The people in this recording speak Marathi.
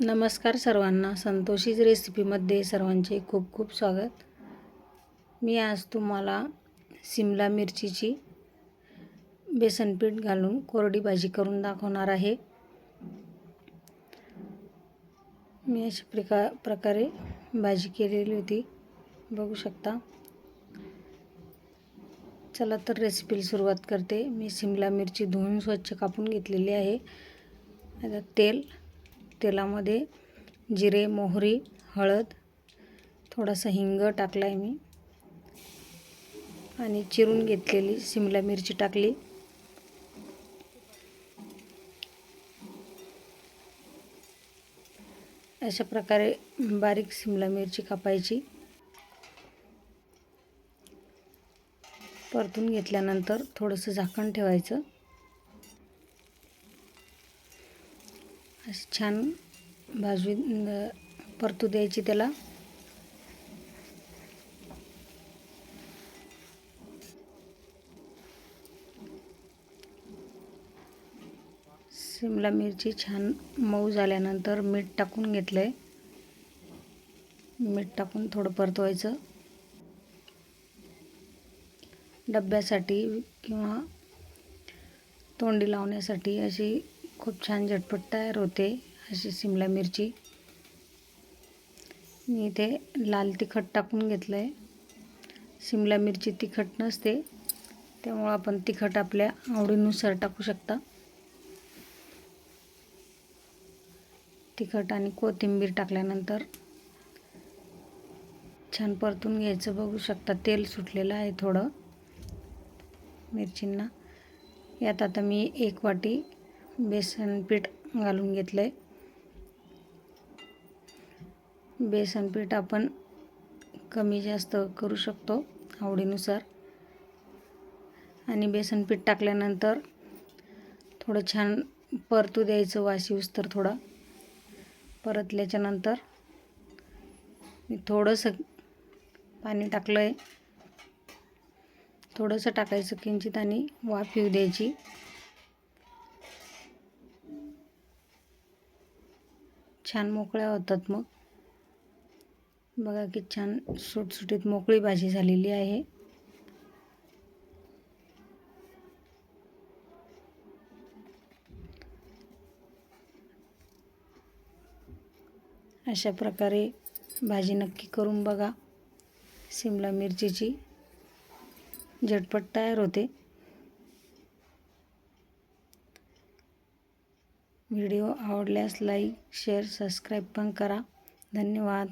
नमस्कार सर्वांना. संतोषीच रेसिपीमध्ये सर्वांचे खूप खूप स्वागत. मी आज तुम्हाला सिमला मिरचीची बेसनपीठ घालून कोरडी भाजी करून दाखवणार आहे. मी अशा प्रका प्रकारे भाजी केलेली होती. बघू शकता. चला तर रेसिपीला सुरुवात करते. मी सिमला मिरची धुवून स्वच्छ कापून घेतलेली आहे. आता तेल तेलामध्ये जिरे मोहरी हळद थोडासा हिंग टाकला आहे मी. आणि चिरून घेतलेली सिमला मिरची टाकली. अशा प्रकारे बारीक सिमला मिरची कापायची. परतून घेतल्यानंतर थोडंसं झाकण ठेवायचं. अशी छान भाजवी परतू द्यायची त्याला. शिमला मिरची छान मऊ झाल्यानंतर मीठ टाकून घेतलं आहे मीठ टाकून थोडं परतवायचं. डब्यासाठी किंवा तोंडी लावण्यासाठी अशी खूप छान झटपट तयार होते अशी सिमला मिरची. मी इथे लाल तिखट टाकून घेतलं आहे सिमला मिरची तिखट नसते त्यामुळं आपण तिखट आपल्या आवडीनुसार टाकू शकता. तिखट आणि कोथिंबीर टाकल्यानंतर छान परतून घ्यायचं. बघू शकता तेल सुटलेलं आहे थोडं मिरचींना. यात आता मी एक वाटी बेसन पीठ घालून घेतलं आहे बेसन पीठ आपण कमी जास्त करू शकतो आवडीनुसार. आणि बेसन पीठ टाकल्यानंतर थोडं छान परतू द्यायचं वाशी तर थोडा. परतल्याच्यानंतर मी थोडंसं पाणी टाकलं आहे थोडंसं टाकायचं किंचित आणि वाफ येऊ द्यायची. छान मोकळ्या होतात मग. बघा की छान सुटसुटीत मोकळी भाजी झालेली आहे. अशा प्रकारे भाजी नक्की करून बघा. सिमला मिरचीची झटपट तयार होते. व्हिडिओ आवडल्यास लाईक शेअर सबस्क्राईब पण करा. धन्यवाद.